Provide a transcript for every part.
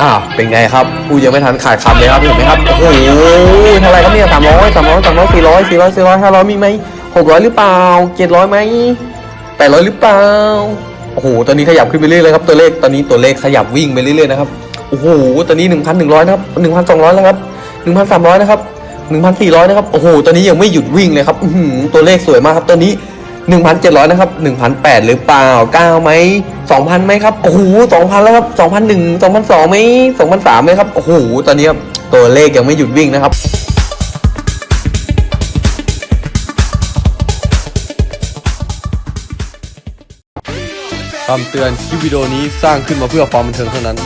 อ่าเป็นไงครับพูดยังไม่ทันขาดคำเลยครับเห็นไหมครับโอ้โหเท่าไรครับเนี่ยสามร้อยสามร้อยสามร้อยสี่ร้อยสี่ร้อยสี่ร้อยห้าร้อยมีไหมหกร้อยหรือเปล่าเจ็ดร้อยไหมแปดร้อยหรือเปล่าโอ้โหตอนนี้ขยับขึ้นไปเรื่อยเลยครับตัวเลขตอนนี้ตัวเลขขยับวิ่งไปเรื่อยๆนะครับโอ้โหตอนนี้หนึ่งพันหนึ่งร้อยนะครับหนึ่งพันสองร้อยแล้วครับหนึ่งพันสามร้อยนะครับหนึ่งพันสี่ร้อยนะครับโอ้โหตอนนี้ยังไม่หยุดวิ่งเลยครับหือตัวเลขสวยมากครับตอนนี้หนึ่งพันเจ็ดร้อยนะครับหนึ่งพันแปดหรือเปล่าเก้าไหม สองพันไหมครับโอ้โหสองพันแล้วครับสองพันหนึ่งสองพันสองไหมสองพันสามไหมครับโอ้โหตอนนี้ครับตัวเลขยังไม่หยุดวิ่งนะครับคำเตือนคลิปวิดีโอนี้สร้างขึ้นมาเพื่อความบันเทิงเท่านั้น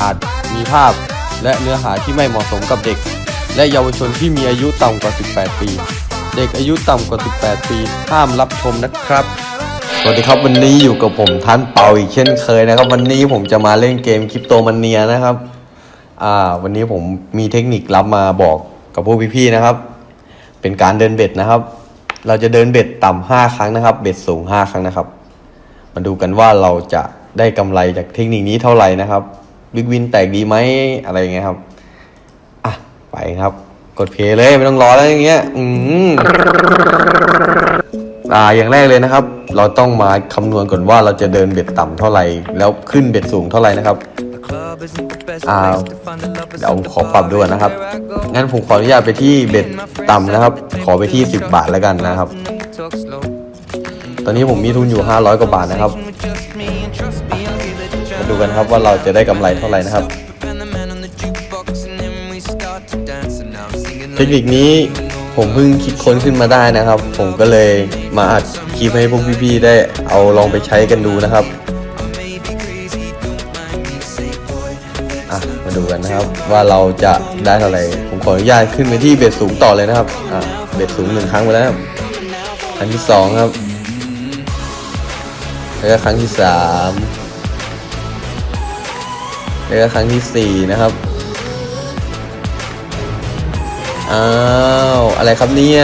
อาจมีภาพและเนื้อหาที่ไม่เหมาะสมกับเด็ก และเยาวชนที่มีอายุต่ำกว่า 18 ปี เด็กอายุต่ำกว่า 18 ปี ห้ามรับชมนะครับ สวัสดีครับวันนี้อยู่กับผมทันเปาอีกเช่นเคยนะครับ วันนี้ผมจะมาเล่นเกมคริปโตมันเนียนะครับ อ่า วันนี้ผมมีเทคนิครับมาบอกกับพวกพี่ๆนะครับ เป็นการเดินเบ็ดนะครับ เราจะเดินเบ็ดต่ำห้าครั้งนะครับ เบ็ดสูงห้าครั้งนะครับ มาดูกันว่าเราจะได้กำไรจากเทคนิคนี้เท่าไหร่นะครับบิ๊กวินแตกดีไหมอะไรเงี้ยครับอะไปครับ กดเพลย์เลยไม่ต้องรอแล้วอย่างเงี้ย อืม อ่าอย่างแรกเลยนะครับ เราต้องมาคำนวณก่อนว่าเราจะเดินเบ็ดต่ำเท่าไหร่ แล้วขึ้นเบ็ดสูงเท่าไหร่นะครับอ่าเดี๋ยวขอปรับด้วยนะครับ งั้นผมขออนุญาตไปที่เบ็ดต่ำนะครับ ขอไปที่ 10 บาทแล้วกันนะครับ ตอนนี้ผมมีทุนอยู่ 500 กว่าบาทนะครับมาดูกันครับว่าเราจะได้กำไรเท่าไหร่นะครับ เทคนิคนี้ ผมเพิ่งคิดค้นขึ้นมาได้นะครับ ผมก็เลยมาอัดคลิปให้พวกพี่ๆได้เอาลองไปใช้กันดูนะครับอะมาดูกันนะครับว่าเราจะได้เท่าไหร่ผมขออนุญาตขึ้นไปที่เบ็ดสูงต่อเลยนะครับอะเบ็ดสูงหนึ่งครั้งไปแล้วครับครั้งที่สองครับแล้วก็ครั้งที่สามแล้วก็ครั้งที่สี่นะครับ อ้าวอะไรครับเนี่ย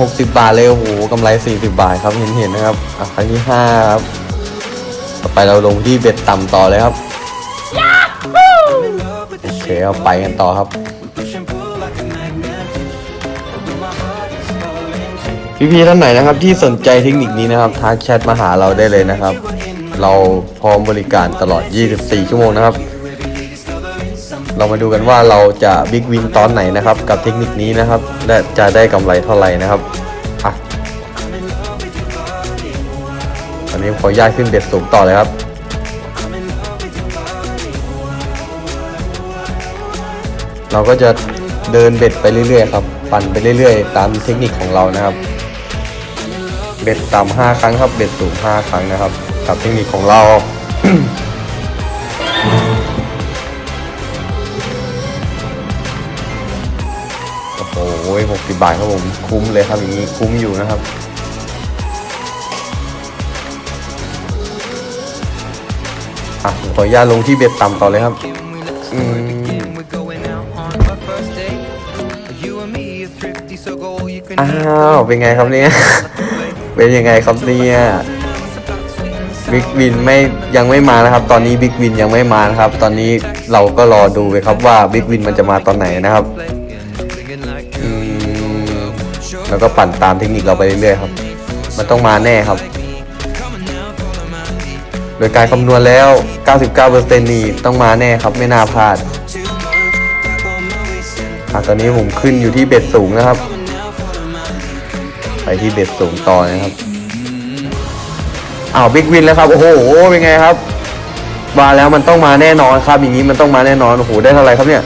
หกสิบบาทเลยโอ้โหกำไรสี่สิบาทครับเห็นเห็นนะครับอะครั้งที่ห้าครับต่อไปเราลงที่เบ็ดต่ำต่อเลยครับโอเคเอาไปกันต่อครับพี่ๆท่านไหนนะครับ ที่สนใจเทคนิคนี้นะครับทักแชทมาหาเราได้เลยนะครับ เราพร้อมบริการตลอด 24 ชั่วโมงนะครับ เรามาดูกันว่าเราจะบิ๊กวินตอนไหนนะครับ กับเทคนิคนี้นะครับและจะได้กำไรเท่าไหร่นะครับอะตอนนี้ขอย้ายขึ้นเบ็ดสูงต่อเลยครับเราก็จะเดินเบ็ดไปเรื่อยๆครับปั่นไปเรื่อยๆ ตามเทคนิคของเรานะครับ เบ็ดต่ำห้าครั้งครับ เบ็ดสูงห้าครั้งนะครับ กับเทคนิคของเรา โอ้โหหกสิบบาทครับผม คุ้มเลยครับอย่างนี้ คุ้มอยู่นะครับ อะผมขออนุญาตลงที่เบ็ดต่ำต่อเลยครับอืมอ้าวเป็นไงครับเนี่ย เป็นยังไงครับเนี่ยบิ๊กวินไม่ยังไม่มานะครับ ตอนนี้บิ๊กวินยังไม่มานะครับ ตอนนี้เราก็รอดูไปครับว่าบิ๊กวินมันจะมาตอนไหนนะครับอืม แล้วก็ปั่นตามเทคนิคเราไปเรื่อยๆครับ มันต้องมาแน่ครับ โดยการคำนวณแล้ว 99%นี่ต้องมาแน่ครับไม่น่าพลาดอะตอนนี้ผมขึ้นอยู่ที่เบ็ดสูงนะครับ ไปที่เบ็ดสูงต่อนะครับอ้าวบิ๊กวินแล้วครับ โอ้โหเป็นไงครับมาแล้วมันต้องมาแน่นอนครับ อย่างนี้มันต้องมาแน่นอนโอ้โหได้เท่าไหร่ครับเนี่ย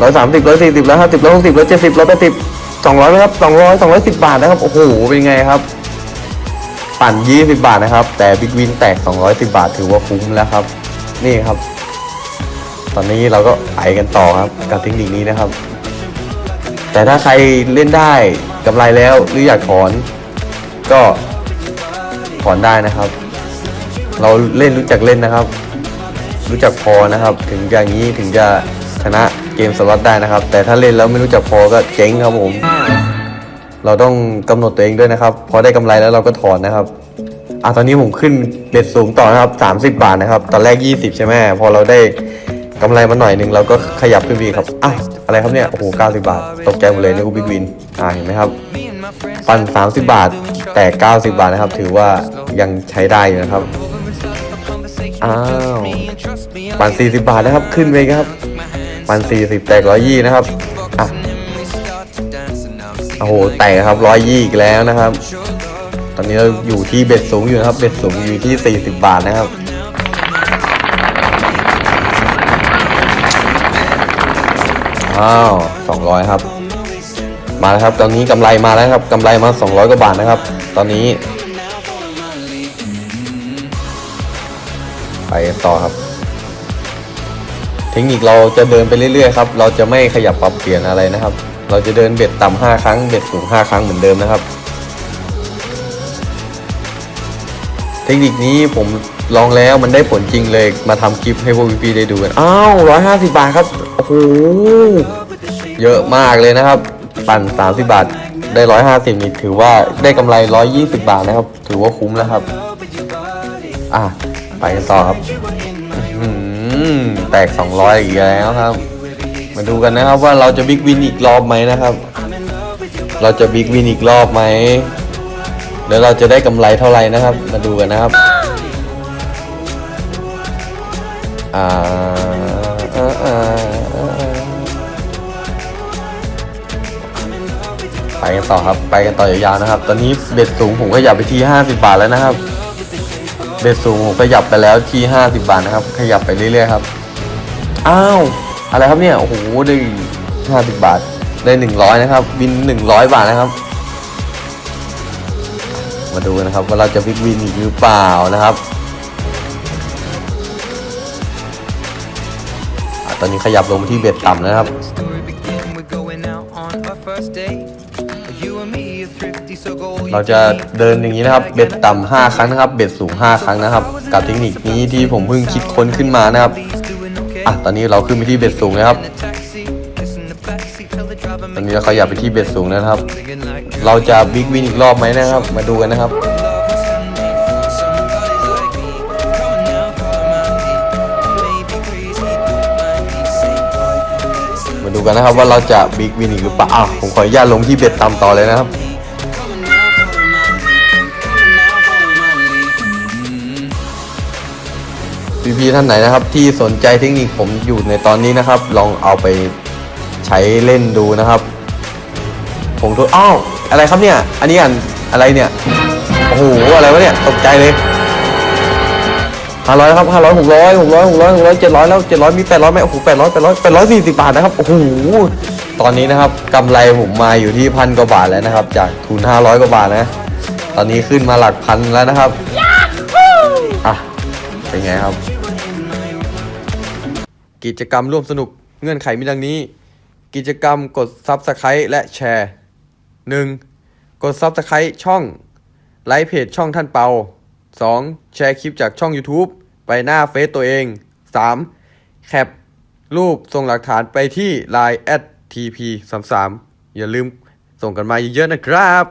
ร้อยสามสิบร้อยสี่สิบร้อยห้าสิบร้อยหกสิบร้อยเจ็ดสิบร้อยแปดสิบ สองร้อยไหมครับสองร้อยสองร้อยสิบบาทนะครับ โอ้โห เป็นไงครับ ปั่นยี่สิบาทนะครับ แต่บิ๊กวินแตกสองร้อยสิบาท ถือว่าคุ้มแล้วครับ นี่ครับ ตอนนี้เราก็ไปกันต่อครับ กับเทคนิคนี้นะครับ แต่ถ้าใครเล่นได้กำไรแล้วหรืออยากถอน ก็ถอนได้นะครับ เราเล่นรู้จักเล่นนะครับ รู้จักพอนะครับ ถึงอย่างนี้ถึงจะ มสล็อตได้นะครับ แต่ถ้าเล่นแล้วไม่รู้จักพอก็เจ๊งครับผม เราต้องกำหนดตัวเองด้วยนะครับ พอได้กำไรแล้วเราก็ถอนนะครับอะตอนนี้ผมขึ้นเบ็ดสูงต่อนะครับ30 บาทนะครับ ตอนแรก 20 ใช่ไหมพอเราได้กำไรมาหน่อยหนึ่งเราก็ขยับขึ้นไปอีครับอะอะไรครับเนี่ย โอ้โห 90 บาท ตกใจหมดเลยนึกว่าบิ๊กวิน อ่า เห็นไหมครับ ปั่น 30 บาท แต่ 90 บาทนะครับ ถือว่ายังใช้ได้อยู่นะครับ อ้าว ปั่น 40 บาทนะครับ ขึ้นไปครับ ปัน40แตก120นะครับอะโอ้โหแตกครับ120อีกแล้วนะครับ ตอนนี้เราอยู่ที่เบ็ดสูงอยู่นะครับ เบ็ดสูงอยู่ที่40บาทนะครับอ้าว200ครับ มาแล้วครับ ตอนนี้กำไรมาแล้วครับกำไรมา200กว่าบาทนะครับ ตอนนี้ ไปต่อครับ เทคนิคเราจะเดินไปเรื่อยๆครับ เราจะไม่ขยับปรับเปลี่ยนอะไรนะครับ เราจะเดินเบ็ดต่ำ5ครั้ง เบ็ดสูง 5 ครั้งเหมือนเดิมนะครับ เทคนิคนี้ผมลองแล้วมันได้ผลจริงเลยมาทำคลิปให้พวกพี่ๆได้ดูกัน อ้าว150บาทครับ โอ้โห เยอะมากเลยนะครับ ปั่น30บาท ได้150นี่ถือว่าได้กำไร120บาทนะครับ ถือว่าคุ้มแล้วครับ อะ ไปกันต่อครับ อหือแตก 200 อีกแล้วครับ มาดูกันนะครับว่าเราจะบิ๊กวินอีกรอบไหมนะครับ เราจะบิ๊กวินอีกรอบไหมเดี๋ยวเราจะได้กำไรเท่าไหร่นะครับ มาดูกันนะครับอ่าอ่าอ่าไปกันต่อครับ ไปกันต่อยาวๆนะครับ ตอนนี้เบ็ดสูงผมก็หยับไปที่ 50 บาทแล้วนะครับ เบ็ดสูงผมก็หยับไปแล้วที่ 50 บาทนะครับ ขยับไปเรื่อยๆครับ อ้าว อะไรครับเนี่ย โอ้โห ได้50 บาท ได้ 100 นะครับ วิน 100 บาทนะครับ มาดูกันนะครับว่าเราจะวิกวินอีกหรือเปล่านะครับอตอนนี้ขยับลงมาที่เบ็ดต่ำนะครับ เราจะเดินอย่างนี้นะครับ เบ็ดต่ำ5ครั้งนะครับ เบ็ดสูง 5 ครั้งนะครับ กับเทคนิคนี้ที่ผมเพิ่งคิดค้นขึ้นมานะครับ อะ ตอนนี้เราขึ้นไปที่เบ็ดสูงนะครับ ตอนนี้เราขยับไปที่เบ็ดสูงนะครับ เราจะบิ๊กวินอีกรอบไหมนะครับ มาดูกันนะครับมาดูกันนะครับว่าเราจะบิ๊กวินอีกหรือเปล่าอะผมขออนุญาตลงที่เบ็ดต่ำต่อเลยนะครับ พี่ๆท่านไหนนะครับ ที่สนใจเทคนิคผมอยู่ในตอนนี้นะครับ ลองเอาไปใช้เล่นดูนะครับ ผมทดอ้าวอะไรครับเนี่ย อันนี้อันอะไรเนี่ยโอ้โหอะไรวะเนี่ยตกใจเลยห้าร้อยครับห้าร้อยหกร้อยหกร้อยหกร้อยหกร้อยเจ็ดร้อยแล้วเจ็ดร้อยมีแปดร้อยไหมโอ้โหแปดร้อยแปดร้อยแปดร้อยสี่สิบบาทนะครับโอ้โหตอนนี้นะครับกำไรผมมาอยู่ที่พันกว่าบาทแล้วนะครับ จากทุนห้าร้อยกว่าบาทนะ ตอนนี้ขึ้นมาหลักพันแล้วนะครับอะเป็นไงครับ กิจกรรมร่วมสนุกเงื่อนไขมีดังนี้ กิจกรรมกด Subscribe และแชร์ 1. กด Subscribe ช่อง ไลค์เพจช่องท่านเปา 2. แชร์คลิปจากช่อง YouTube ไปหน้าเฟซตัวเอง 3. แคปรูปส่งหลักฐานไปที่ Line at tp 3 3 อย่าลืมส่งกันมาเยอะๆนะครับ